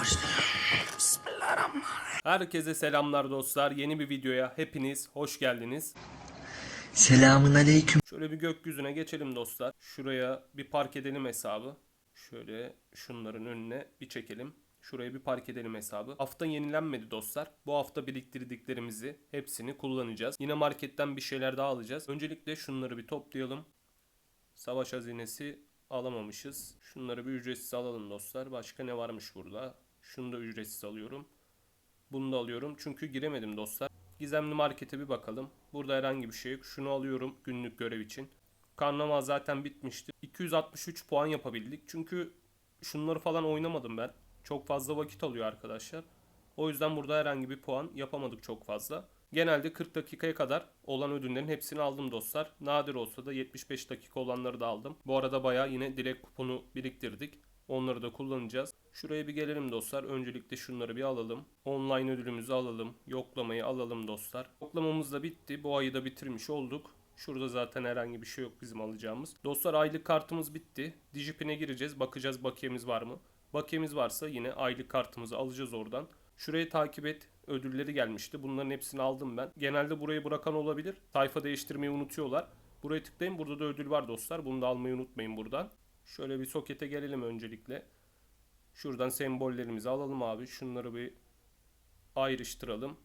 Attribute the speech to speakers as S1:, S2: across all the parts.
S1: Bismillahirrahmanirrahim.
S2: Herkese selamlar dostlar. Yeni bir videoya hepiniz hoş geldiniz.
S1: Selamun aleyküm.
S2: Şöyle bir gökyüzüne geçelim dostlar. Şuraya bir park edelim hesabı. Şöyle şunların önüne bir çekelim. Şuraya bir park edelim hesabı. Hafta yenilenmedi dostlar. Bu hafta biriktirdiklerimizi hepsini kullanacağız. Yine marketten bir şeyler daha alacağız. Öncelikle şunları bir toplayalım. Savaş hazinesi alamamışız. Şunları bir ücretsiz alalım dostlar. Başka ne varmış burada? Şunu da ücretsiz alıyorum. Bunu da alıyorum çünkü giremedim dostlar. Gizemli markete bir bakalım. Burada herhangi bir şey yok. Şunu alıyorum günlük görev için. Karnaval zaten bitmişti. 263 puan yapabildik. Çünkü şunları falan oynamadım ben. Çok fazla vakit alıyor arkadaşlar. O yüzden burada herhangi bir puan yapamadık çok fazla. Genelde 40 dakikaya kadar olan ödüllerin hepsini aldım dostlar. Nadir olsa da 75 dakika olanları da aldım. Bu arada bayağı yine dilek kuponu biriktirdik. Onları da kullanacağız. Şuraya bir gelelim dostlar. Öncelikle şunları bir alalım. Online ödülümüzü alalım. Yoklamayı alalım dostlar. Yoklamamız da bitti. Bu ayı da bitirmiş olduk. Şurada zaten herhangi bir şey yok bizim alacağımız. Dostlar aylık kartımız bitti. Dijipin'e gireceğiz. Bakacağız bakiyemiz var mı? Bakiyemiz varsa yine aylık kartımızı alacağız oradan. Şurayı takip et. Ödülleri gelmişti. Bunların hepsini aldım ben. Genelde burayı bırakan olabilir. Sayfa değiştirmeyi unutuyorlar. Buraya tıklayın. Burada da ödül var dostlar. Bunu da almayı unutmayın buradan. Şöyle bir sokete gelelim öncelikle. Şuradan sembollerimizi alalım abi. Şunları bir ayrıştıralım.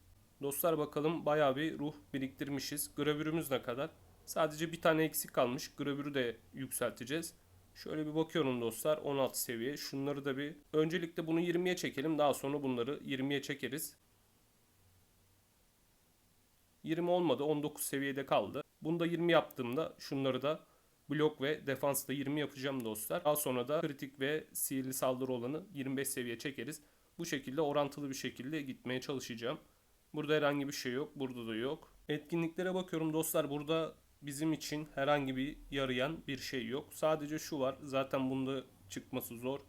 S2: Dostlar bakalım bayağı bir ruh biriktirmişiz. Gravürümüz ne kadar? Sadece bir tane eksik kalmış. Gravürü de yükselteceğiz. Şöyle bir bakıyorum dostlar 16 seviye. Şunları da bir öncelikle bunu 20'ye çekelim. Daha sonra bunları 20'ye çekeriz. 20 olmadı 19 seviyede kaldı. Bunu da 20 yaptığımda şunları da blok ve defansta 20 yapacağım dostlar. Daha sonra da kritik ve sihirli saldırı olanı 25 seviye çekeriz. Bu şekilde orantılı bir şekilde gitmeye çalışacağım. Burada herhangi bir şey yok. Burada da yok. Etkinliklere bakıyorum dostlar. Burada bizim için herhangi bir yarayan bir şey yok. Sadece şu var. Zaten bunda çıkması zor.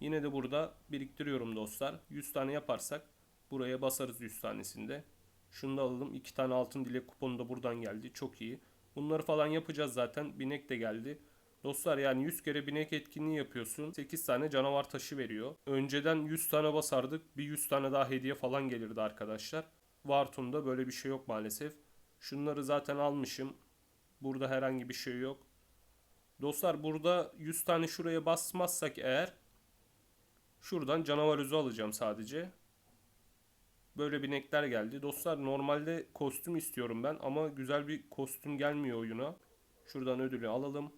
S2: Yine de burada biriktiriyorum dostlar. 100 tane yaparsak buraya basarız 100 tanesinde. Şunu da alalım. 2 tane altın dilek kuponu da buradan geldi. Çok iyi. Bunları falan yapacağız zaten. Binek de geldi. Dostlar yani 100 kere binek etkinliği yapıyorsun. 8 tane canavar taşı veriyor. Önceden 100 tane basardık. Bir 100 tane daha hediye falan gelirdi arkadaşlar. Vartun'da böyle bir şey yok maalesef. Şunları zaten almışım. Burada herhangi bir şey yok. Dostlar burada 100 tane şuraya basmazsak eğer şuradan canavar özü alacağım sadece. Böyle binekler geldi. Dostlar normalde kostüm istiyorum ben ama güzel bir kostüm gelmiyor oyuna. Şuradan ödülü alalım.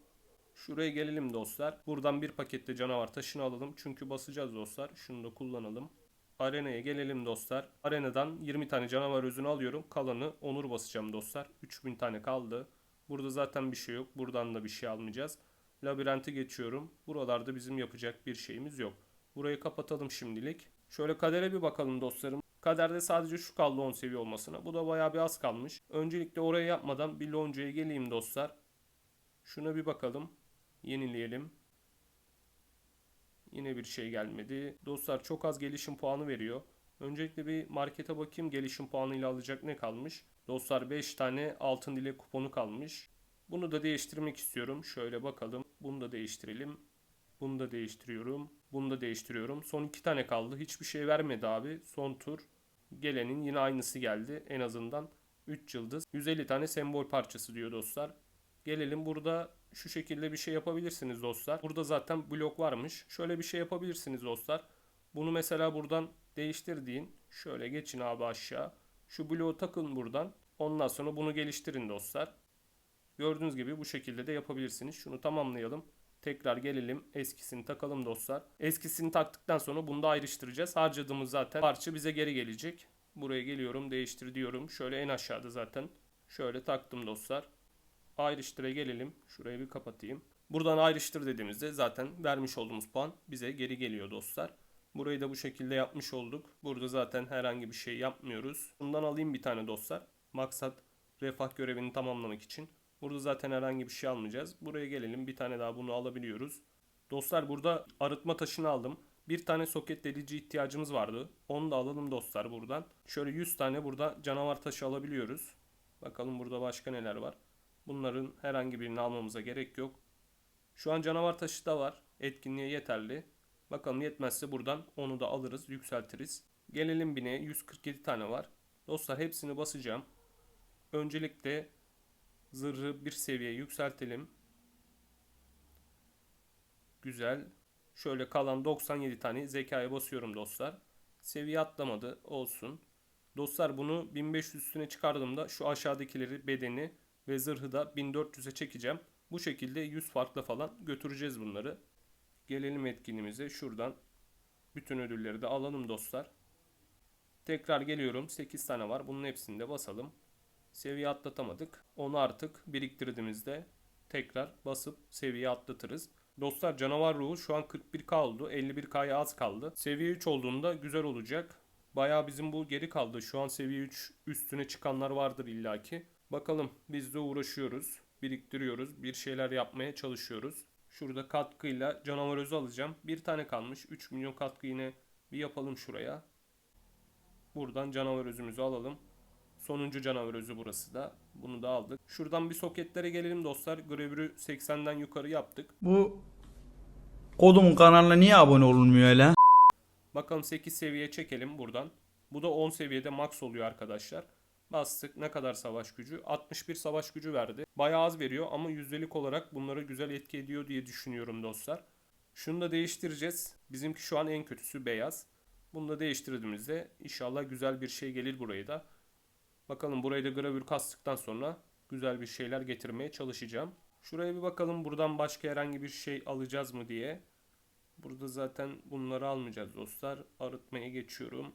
S2: Şuraya gelelim dostlar. Buradan bir pakette canavar taşını alalım. Çünkü basacağız dostlar. Şunu da kullanalım. Arenaya gelelim dostlar. Arenadan 20 tane canavar özünü alıyorum. Kalanı onur basacağım dostlar. 3000 tane kaldı. Burada zaten bir şey yok. Buradan da bir şey almayacağız. Labirenti geçiyorum. Buralarda bizim yapacak bir şeyimiz yok. Burayı kapatalım şimdilik. Şöyle kadere bir bakalım dostlarım. Kaderde sadece şu kaldı 10 seviye olmasına. Bu da bayağı bir az kalmış. Öncelikle oraya yapmadan bir loncuya geleyim dostlar. Şuna bir bakalım. Yenileyelim. Yine bir şey gelmedi. Dostlar çok az gelişim puanı veriyor. Öncelikle bir markete bakayım gelişim puanıyla alacak ne kalmış. Dostlar 5 tane altın dile kuponu kalmış. Bunu da değiştirmek istiyorum. Şöyle bakalım. Bunu da değiştirelim. Bunu da değiştiriyorum. Bunu da değiştiriyorum. Son iki tane kaldı. Hiçbir şey vermedi abi. Son tur. Gelenin yine aynısı geldi. En azından 3 yıldız. 150 tane sembol parçası diyor dostlar. Gelelim burada şu şekilde bir şey yapabilirsiniz dostlar. Burada zaten blok varmış. Şöyle bir şey yapabilirsiniz dostlar. Bunu mesela buradan değiştir deyin. Şöyle geçin abi aşağı. Şu bloğu takın buradan. Ondan sonra bunu geliştirin dostlar. Gördüğünüz gibi bu şekilde de yapabilirsiniz. Şunu tamamlayalım. Tekrar gelelim. Eskisini takalım dostlar. Eskisini taktıktan sonra bunu da ayrıştıracağız. Harcadığımız zaten parça bize geri gelecek. Buraya geliyorum. Değiştir diyorum. Şöyle en aşağıda zaten. Şöyle taktım dostlar. Ayrıştıra gelelim. Şurayı bir kapatayım. Buradan ayrıştır dediğimizde zaten vermiş olduğumuz puan bize geri geliyor dostlar. Burayı da bu şekilde yapmış olduk. Burada zaten herhangi bir şey yapmıyoruz. Bundan alayım bir tane dostlar. Maksat refah görevini tamamlamak için. Burada zaten herhangi bir şey almayacağız. Buraya gelelim. Bir tane daha bunu alabiliyoruz. Dostlar burada arıtma taşını aldım. Bir tane soket delici ihtiyacımız vardı. Onu da alalım dostlar buradan. Şöyle 100 tane burada canavar taşı alabiliyoruz. Bakalım burada başka neler var. Bunların herhangi birini almamıza gerek yok. Şu an canavar taşı da var. Etkinliğe yeterli. Bakalım yetmezse buradan onu da alırız, yükseltiriz. Gelelim bineğe 147 tane var. Dostlar hepsini basacağım. Öncelikle zırhı bir seviye yükseltelim. Güzel. Şöyle kalan 97 tane zekaya basıyorum dostlar. Seviye atlamadı olsun. Dostlar bunu 1500 üstüne çıkardığımda şu aşağıdakileri bedeni ve zırhı da 1400'e çekeceğim. Bu şekilde 100 farkla falan götüreceğiz bunları. Gelelim etkinliğimize. Şuradan bütün ödülleri de alalım dostlar. Tekrar geliyorum. 8 tane var. Bunun hepsini de basalım. Seviye atlatamadık. Onu artık biriktirdiğimizde tekrar basıp seviye atlatırız. Dostlar canavar ruhu şu an 41k oldu. 51k'ya az kaldı. Seviye 3 olduğunda güzel olacak. Bayağı bizim bu geri kaldı. Şu an seviye 3 üstüne çıkanlar vardır illaki. Bakalım biz de uğraşıyoruz. Biriktiriyoruz. Bir şeyler yapmaya çalışıyoruz. Şurada katkıyla canavar özü alacağım. Bir tane kalmış. 3 milyon katkı yine bir yapalım şuraya. Buradan canavar özümüzü alalım. Sonuncu canavar özü burası da. Bunu da aldık. Şuradan bir soketlere gelelim dostlar. Gravürü 80'den yukarı yaptık.
S3: Bu kodumun kanalına niye abone olunmuyor hele?
S2: Bakalım 8 seviye çekelim buradan. Bu da 10 seviyede max oluyor arkadaşlar. Bastık. Ne kadar savaş gücü? 61 savaş gücü verdi. Bayağı az veriyor ama yüzdelik olarak bunlara güzel etki ediyor diye düşünüyorum dostlar. Şunu da değiştireceğiz. Bizimki şu an en kötüsü beyaz. Bunu da değiştirdiğimizde inşallah güzel bir şey gelir buraya da. Bakalım burayı da gravür kastıktan sonra güzel bir şeyler getirmeye çalışacağım. Şuraya bir bakalım buradan başka herhangi bir şey alacağız mı diye. Burada zaten bunları almayacağız dostlar. Arıtmaya geçiyorum.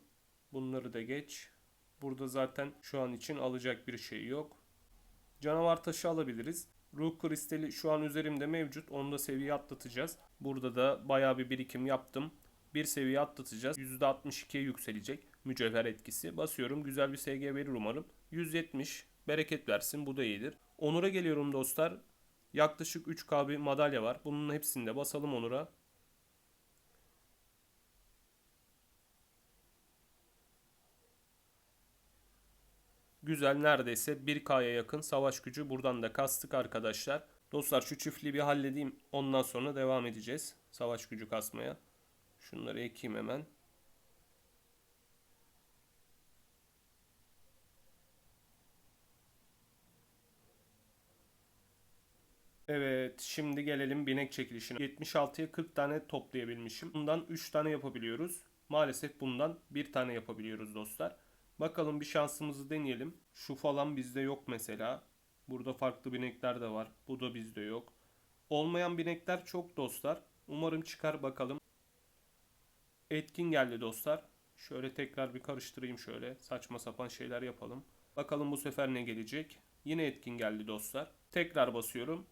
S2: Bunları da geç. Burada zaten şu an için alacak bir şey yok. Canavar taşı alabiliriz. Ruh kristali şu an üzerimde mevcut. Onu da seviye atlatacağız. Burada da bayağı bir birikim yaptım. Bir seviye atlatacağız. %62'ye yükselecek mücevher etkisi. Basıyorum. Güzel bir SG verir umarım. 170. Bereket versin. Bu da iyidir. Onur'a geliyorum dostlar. Yaklaşık 3K bir madalya var. Bunun hepsini de basalım Onur'a. Güzel neredeyse 1K'ya yakın savaş gücü buradan da kastık arkadaşlar. Dostlar şu çiftliği bir halledeyim. Ondan sonra devam edeceğiz savaş gücü kasmaya. Şunları ekeyim hemen. Evet şimdi gelelim binek çekilişine. 76'ya 40 tane toplayabilmişim. Bundan 3 tane yapabiliyoruz. Maalesef bundan 1 tane yapabiliyoruz dostlar. Bakalım bir şansımızı deneyelim. Şu falan bizde yok mesela. Burada farklı binekler de var. Bu da bizde yok. Olmayan binekler çok dostlar. Umarım çıkar bakalım. Etkin geldi dostlar. Şöyle tekrar bir karıştırayım şöyle. Saçma sapan şeyler yapalım. Bakalım bu sefer ne gelecek. Yine etkin geldi dostlar. Tekrar basıyorum.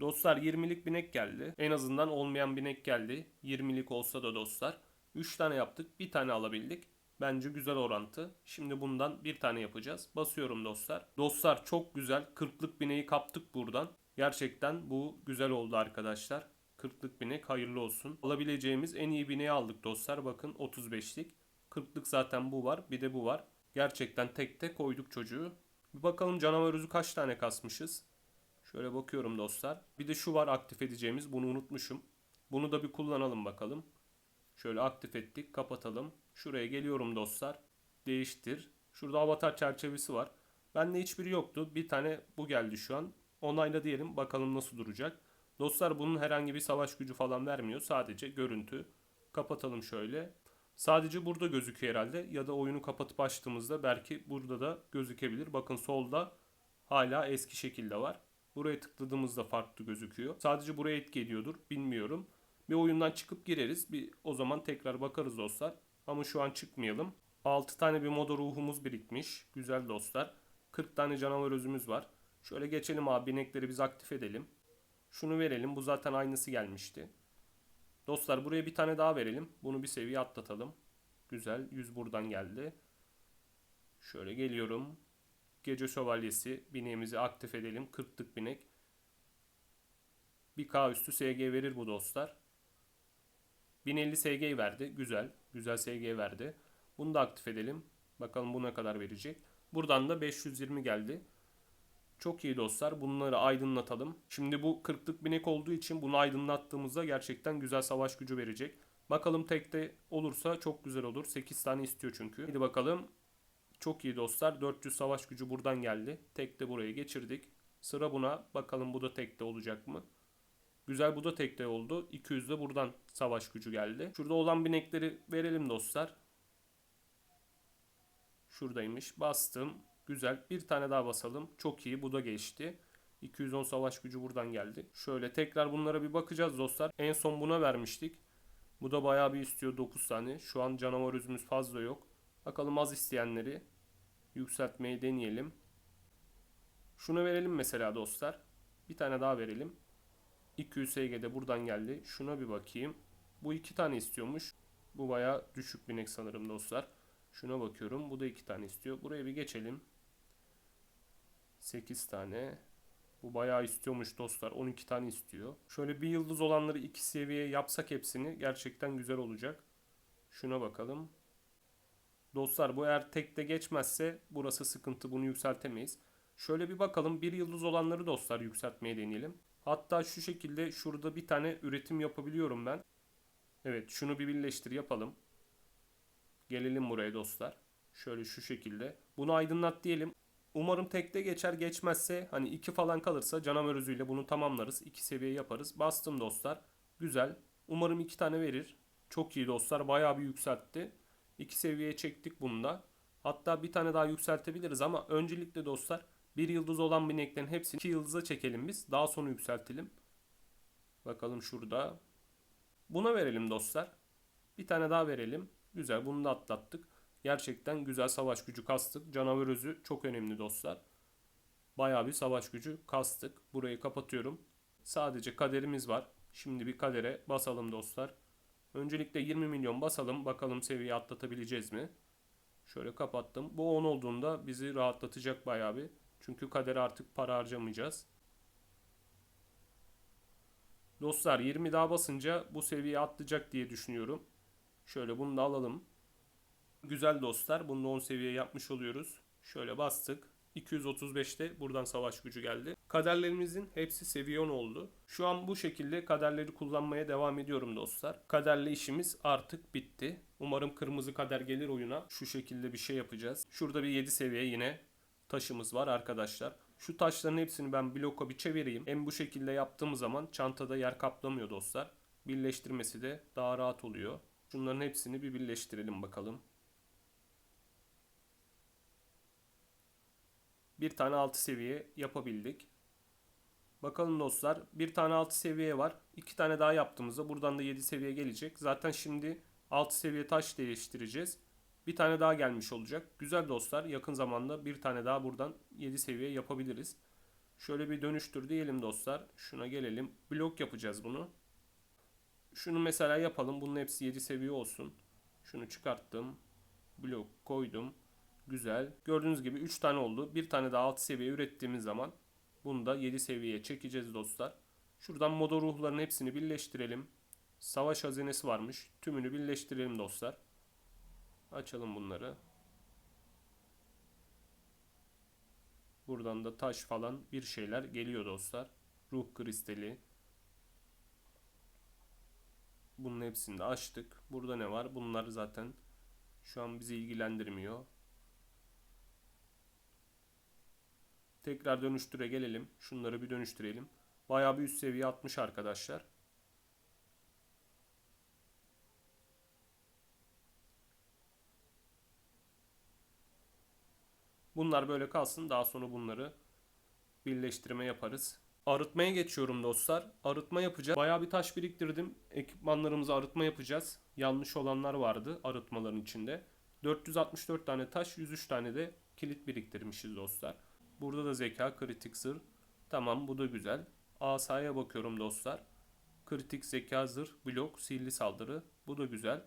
S2: Dostlar 20'lik binek geldi. En azından olmayan binek geldi. 20'lik olsa da dostlar. 3 tane yaptık. Bir tane alabildik. Bence güzel orantı. Şimdi bundan bir tane yapacağız. Basıyorum dostlar. Dostlar çok güzel. 40'lık bineği kaptık buradan. Gerçekten bu güzel oldu arkadaşlar. 40'lık binek hayırlı olsun. Alabileceğimiz en iyi bineği aldık dostlar. Bakın 35'lik. 40'lık zaten bu var. Bir de bu var. Gerçekten tek tek koyduk çocuğu. Bir bakalım canavar özü kaç tane kasmışız. Şöyle bakıyorum dostlar. Bir de şu var aktif edeceğimiz. Bunu unutmuşum. Bunu da bir kullanalım bakalım. Şöyle aktif ettik. Kapatalım. Şuraya geliyorum dostlar. Değiştir. Şurada avatar çerçevesi var. Bende hiçbiri yoktu. Bir tane bu geldi şu an. Onayla diyelim. Bakalım nasıl duracak. Dostlar bunun herhangi bir savaş gücü falan vermiyor. Sadece görüntü. Kapatalım şöyle. Sadece burada gözüküyor herhalde. Ya da oyunu kapatıp açtığımızda belki burada da gözükebilir. Bakın solda hala eski şekilde var. Buraya tıkladığımızda farklı gözüküyor. Sadece buraya etki ediyordur. Bilmiyorum. Bir oyundan çıkıp gireriz. Bir o zaman tekrar bakarız dostlar. Ama şu an çıkmayalım. 6 tane bir moda ruhumuz birikmiş. Güzel dostlar. 40 tane canavar özümüz var. Şöyle geçelim abi binekleri biz aktif edelim. Şunu verelim. Bu zaten aynısı gelmişti. Dostlar buraya bir tane daha verelim. Bunu bir seviye atlatalım. Güzel. 100 buradan geldi. Şöyle geliyorum. Gece şövalyesi bineğimizi aktif edelim. 40'lık binek. 1K üstü SG verir bu dostlar. 1050 SG verdi. Güzel. Güzel SG verdi. Bunu da aktif edelim. Bakalım bu ne kadar verecek. Buradan da 520 geldi. Çok iyi dostlar. Bunları aydınlatalım. Şimdi bu 40'lık binek olduğu için bunu aydınlattığımızda gerçekten güzel savaş gücü verecek. Bakalım tekte olursa çok güzel olur. 8 tane istiyor çünkü. Hadi bakalım. Çok iyi dostlar. 400 savaş gücü buradan geldi. Tekte buraya geçirdik. Sıra buna. Bakalım bu da tekte olacak mı? Güzel bu da tekte oldu. 200 de buradan savaş gücü geldi. Şurada olan binekleri verelim dostlar. Şuradaymış. Bastım. Güzel. Bir tane daha basalım. Çok iyi. Bu da geçti. 210 savaş gücü buradan geldi. Şöyle tekrar bunlara bir bakacağız dostlar. En son buna vermiştik. Bu da bayağı bir istiyor 9 tane. Şu an canavar üzümüz fazla yok. Bakalım az isteyenleri yükseltmeyi deneyelim. Şunu verelim mesela dostlar. Bir tane daha verelim. 200 SG de buradan geldi. Şuna bir bakayım. Bu iki tane istiyormuş. Bu bayağı düşük binek sanırım dostlar. Şuna bakıyorum. Bu da iki tane istiyor. Buraya bir geçelim. 8 tane. Bu bayağı istiyormuş dostlar. 12 tane istiyor. Şöyle bir yıldız olanları iki seviye yapsak hepsini gerçekten güzel olacak. Şuna bakalım. Dostlar bu eğer tekte geçmezse burası sıkıntı. Bunu yükseltemeyiz. Şöyle bir bakalım. Bir yıldız olanları dostlar yükseltmeye deneyelim. Hatta şu şekilde şurada bir tane üretim yapabiliyorum ben. Evet şunu bir birleştir yapalım. Gelelim buraya dostlar. Şöyle şu şekilde. Bunu aydınlat diyelim. Umarım tekte geçer geçmezse hani iki falan kalırsa canavar özüyle bunu tamamlarız. iki seviye yaparız. Bastım dostlar. Güzel. Umarım iki tane verir. Çok iyi dostlar. Bayağı bir yükseltti. İki seviyeye çektik bunu da. Hatta bir tane daha yükseltebiliriz ama öncelikle dostlar bir yıldız olan bineklerin hepsini iki yıldıza çekelim biz. Daha sonra yükseltelim. Bakalım şurada. Buna verelim dostlar. Bir tane daha verelim. Güzel bunu da atlattık. Gerçekten güzel savaş gücü kastık. Canavar özü çok önemli dostlar. Bayağı bir savaş gücü kastık. Burayı kapatıyorum. Sadece kaderimiz var. Şimdi bir kadere basalım dostlar. Öncelikle 20 milyon basalım. Bakalım seviye atlatabileceğiz mi? Şöyle kapattım. Bu 10 olduğunda bizi rahatlatacak bayağı bir. Çünkü kadere artık para harcamayacağız. Dostlar 20 daha basınca bu seviye atlayacak diye düşünüyorum. Şöyle bunu da alalım. Güzel dostlar. Bunu da 10 seviye yapmış oluyoruz. Şöyle bastık. 235'te buradan savaş gücü geldi. Kaderlerimizin hepsi seviye 10 oldu. Şu an bu şekilde kaderleri kullanmaya devam ediyorum dostlar. Kaderle işimiz artık bitti. Umarım kırmızı kader gelir oyuna. Şu şekilde bir şey yapacağız. Şurada bir 7 seviye yine taşımız var arkadaşlar. Şu taşların hepsini ben bloka bir çevireyim. Hem bu şekilde yaptığım zaman çantada yer kaplamıyor dostlar. Birleştirmesi de daha rahat oluyor. Şunların hepsini bir birleştirelim bakalım. Bir tane 6 seviye yapabildik. Bakalım dostlar. Bir tane 6 seviye var. İki tane daha yaptığımızda buradan da 7 seviye gelecek. Zaten şimdi 6 seviye taş değiştireceğiz. Bir tane daha gelmiş olacak. Güzel dostlar. Yakın zamanda bir tane daha buradan 7 seviye yapabiliriz. Şöyle bir dönüştür diyelim dostlar. Şuna gelelim. Blok yapacağız bunu. Şunu mesela yapalım. Bunun hepsi 7 seviye olsun. Şunu çıkarttım. Blok koydum. Güzel. Gördüğünüz gibi 3 tane oldu. Bir tane daha 6 seviye ürettiğimiz zaman bunu da 7 seviyeye çekeceğiz dostlar. Şuradan moda ruhların hepsini birleştirelim. Savaş hazinesi varmış. Tümünü birleştirelim dostlar. Açalım bunları. Buradan da taş falan bir şeyler geliyor dostlar. Ruh kristali. Bunun hepsini de açtık. Burada ne var? Bunlar zaten şu an bizi ilgilendirmiyor. Tekrar dönüştüre gelelim. Şunları bir dönüştürelim. Bayağı bir üst seviye atmış arkadaşlar. Bunlar böyle kalsın. Daha sonra bunları birleştirme yaparız. Arıtmaya geçiyorum dostlar. Arıtma yapacağız. Bayağı bir taş biriktirdim. Ekipmanlarımızı arıtma yapacağız. Yanlış olanlar vardı arıtmaların içinde. 464 tane taş, 103 tane de kilit biriktirmişiz dostlar. Burada da zeka, kritik zırh. Tamam bu da güzel. Asaya bakıyorum dostlar. Kritik zeka zırh, blok, sihirli saldırı. Bu da güzel.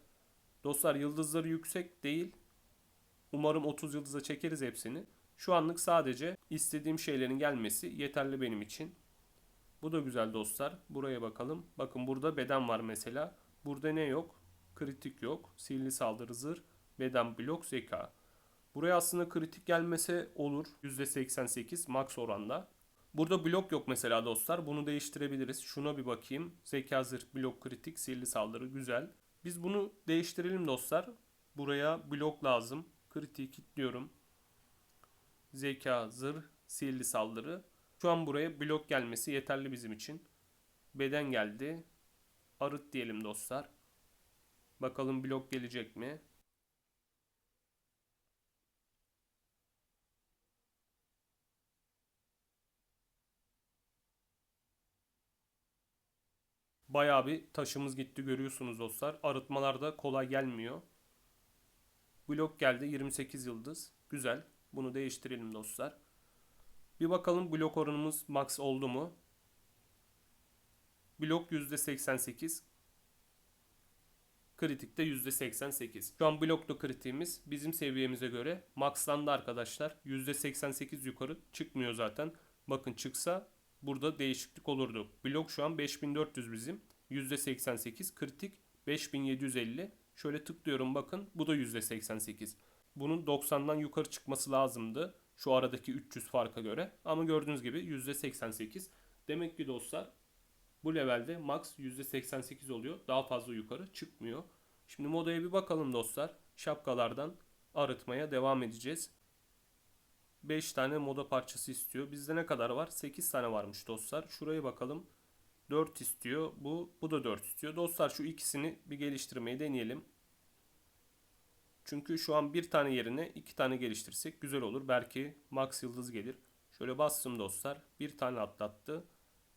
S2: Dostlar yıldızları yüksek değil. Umarım 30 yıldıza çekeriz hepsini. Şu anlık sadece istediğim şeylerin gelmesi yeterli benim için. Bu da güzel dostlar. Buraya bakalım. Bakın burada beden var mesela. Burada ne yok? Kritik yok. Sihirli saldırı zırh, beden blok, zeka. Buraya aslında kritik gelmese olur. %88 max oranda. Burada blok yok mesela dostlar. Bunu değiştirebiliriz. Şuna bir bakayım. Zeka zırh, blok kritik, sihirli saldırı güzel. Biz bunu değiştirelim dostlar. Buraya blok lazım. Kritiği kilitliyorum. Zeka, zırh, sihirli saldırı. Şu an buraya blok gelmesi yeterli bizim için. Beden geldi. Arıt diyelim dostlar. Bakalım blok gelecek mi? Bayağı bir taşımız gitti görüyorsunuz dostlar. Arıtmalarda kolay gelmiyor. Blok geldi 28 yıldız. Güzel. Bunu değiştirelim dostlar. Bir bakalım blok oranımız max oldu mu? Blok %88. Kritikte %88. Şu an bloklu kritiğimiz bizim seviyemize göre maxlandı arkadaşlar. %88 yukarı çıkmıyor zaten. Bakın çıksa burada değişiklik olurdu. Blok şu an 5400 bizim. %88 kritik 5750. Şöyle tıklıyorum bakın bu da %88. Bunun 90'dan yukarı çıkması lazımdı. Şu aradaki 300 farka göre. Ama gördüğünüz gibi %88. Demek ki dostlar bu levelde max %88 oluyor. Daha fazla yukarı çıkmıyor. Şimdi modaya bir bakalım dostlar. Şapkalardan arıtmaya devam edeceğiz. 5 tane moda parçası istiyor. Bizde ne kadar var? 8 tane varmış dostlar. Şuraya bakalım. 4 istiyor. Bu, bu da 4 istiyor. Dostlar şu ikisini bir geliştirmeyi deneyelim. Çünkü şu an bir tane yerine iki tane geliştirsek güzel olur. Belki max yıldız gelir. Şöyle bastım dostlar. Bir tane atlattı.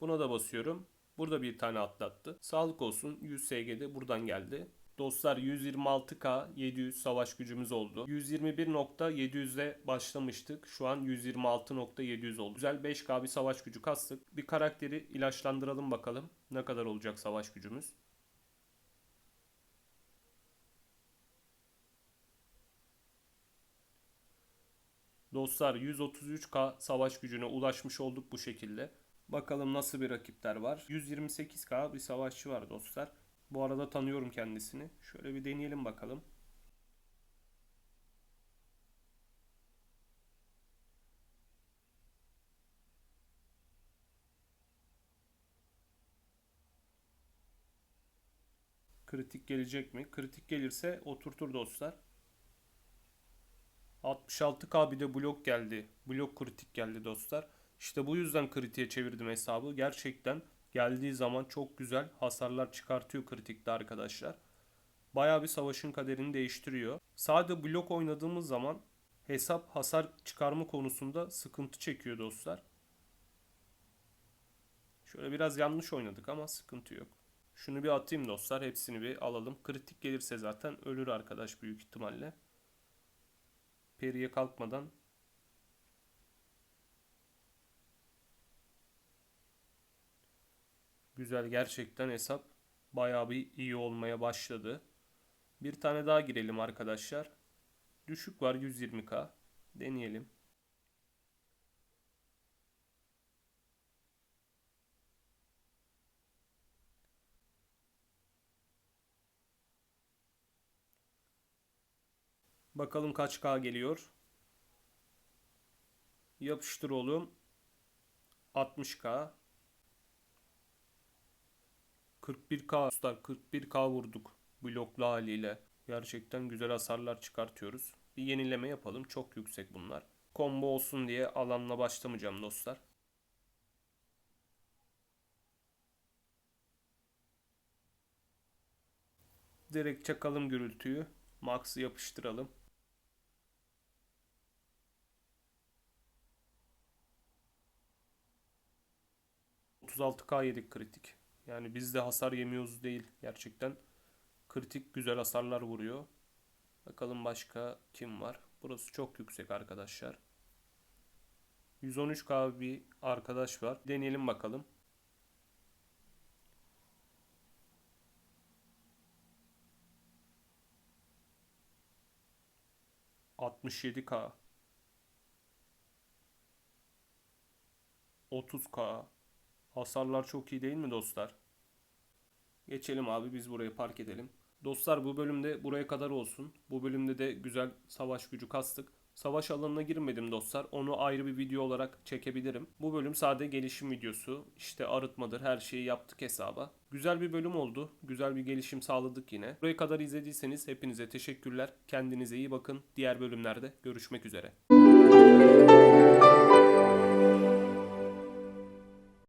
S2: Buna da basıyorum. Burada bir tane atlattı. Sağlık olsun 100 SG'de buradan geldi. Dostlar 126K 700 savaş gücümüz oldu. 121.700'de başlamıştık. Şu an 126.700 oldu. Güzel 5K bir savaş gücü kastık. Bir karakteri ilaçlandıralım bakalım. Ne kadar olacak savaş gücümüz. Dostlar 133K savaş gücüne ulaşmış olduk bu şekilde. Bakalım nasıl bir rakipler var. 128K bir savaşçı var dostlar. Bu arada tanıyorum kendisini. Şöyle bir deneyelim bakalım. Kritik gelecek mi? Kritik gelirse oturtur dostlar. 66k bir de blok geldi. Blok kritik geldi dostlar. İşte bu yüzden kritiğe çevirdim hesabı. Gerçekten geldiği zaman çok güzel hasarlar çıkartıyor kritikte arkadaşlar. Baya bir savaşın kaderini değiştiriyor. Sade blok oynadığımız zaman hesap hasar çıkarma konusunda sıkıntı çekiyor dostlar. Şöyle biraz yanlış oynadık ama sıkıntı yok. Şunu bir atayım dostlar. Hepsini bir alalım. Kritik gelirse zaten ölür arkadaş büyük ihtimalle. Periye kalkmadan Güzel gerçekten hesap bayağı bir iyi olmaya başladı. Bir tane daha girelim arkadaşlar. Düşük var 120k. Deneyelim. Bakalım kaç K geliyor. Yapıştır oğlum. 60K. 41K usta 41K vurduk bloklu haliyle. Gerçekten güzel hasarlar çıkartıyoruz. Bir yenileme yapalım. Çok yüksek bunlar. Combo olsun diye alanla başlamayacağım dostlar. Direkt çakalım gürültüyü. Max'ı yapıştıralım. ...36k yedik kritik. Yani biz de hasar yemiyoruz değil. Gerçekten kritik güzel hasarlar vuruyor. Bakalım başka kim var? Burası çok yüksek arkadaşlar. 113k bir arkadaş var. Deneyelim bakalım. ...67k... ...30k... Hasarlar çok iyi değil mi dostlar? Geçelim abi biz burayı park edelim. Dostlar bu bölümde buraya kadar olsun. Bu bölümde de güzel savaş gücü kastık. Savaş alanına girmedim dostlar. Onu ayrı bir video olarak çekebilirim. Bu bölüm sade gelişim videosu. İşte arıtmadır her şeyi yaptık hesaba. Güzel bir bölüm oldu. Güzel bir gelişim sağladık yine. Buraya kadar izlediyseniz hepinize teşekkürler. Kendinize iyi bakın. Diğer bölümlerde görüşmek üzere.